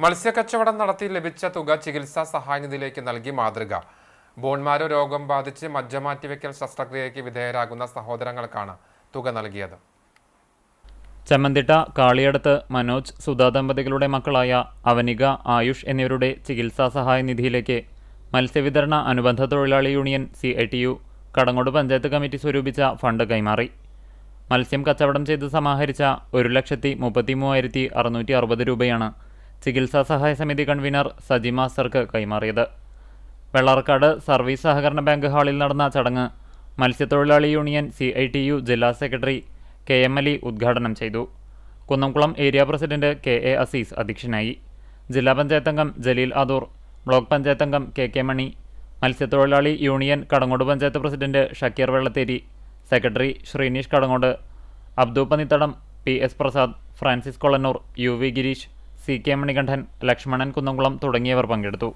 മത്സ്യക്കച്ചവടം നടത്തി ലഭിച്ച തുക ചികിത്സാ സഹായനിധിയിലേക്ക് നൽകി മാതൃക. ബോൺമാരോ രോഗം ബാധിച്ച് മജ്ജ മാറ്റിവെക്കൽ ശസ്ത്രക്രിയയ്ക്ക് വിധേയരാകുന്ന സഹോദരങ്ങൾക്കാണ് തുക നൽകിയത്. ചമ്മന്തിട്ട കാളിയടത്ത് മനോജ് സുധാ ദമ്പതികളുടെ മക്കളായ അവനിക ആയുഷ് എന്നിവരുടെ ചികിത്സാ സഹായ നിധിയിലേക്ക് മത്സ്യവിതരണ അനുബന്ധ തൊഴിലാളി union C I T U Kadangode panchayat committee സ്വരൂപിച്ച fund കൈമാറി. മത്സ്യം കച്ചവടം ചെയ്ത് സമാഹരിച്ച ഒരു ലക്ഷത്തി മുപ്പത്തി മൂവായിരത്തി അറുന്നൂറ്റി അറുപത് രൂപയാണ് ചികിത്സാ സഹായ സമിതി കൺവീനർ സജി മാസ്റ്റർക്ക് കൈമാറിയത്. വെള്ളാർക്കാട് സർവീസ് സഹകരണ ബാങ്ക് ഹാളിൽ നടന്ന ചടങ്ങ് മത്സ്യത്തൊഴിലാളി union C I T U ജില്ലാ സെക്രട്ടറി കെ എം അലി ഉദ്ഘാടനം ചെയ്തു. Kunnamkulam area president K A Azeez അധ്യക്ഷനായി. ജില്ലാ പഞ്ചായത്ത് അംഗം ജലീൽ ആദൂർ ബ്ലോക്ക് പഞ്ചായത്ത് അംഗം കെ കെ മണി മത്സ്യത്തൊഴിലാളി union Kadangode panchayat president Shakeer Vellatheri secretary Sreenish Kadangode Abdu Pannithadam P S Prasad Francis Kolannur U V Gireesh C K Manikandan Lakshmanan Kunnamkulam തുടങ്ങിയവർ പങ്കെടുത്തു.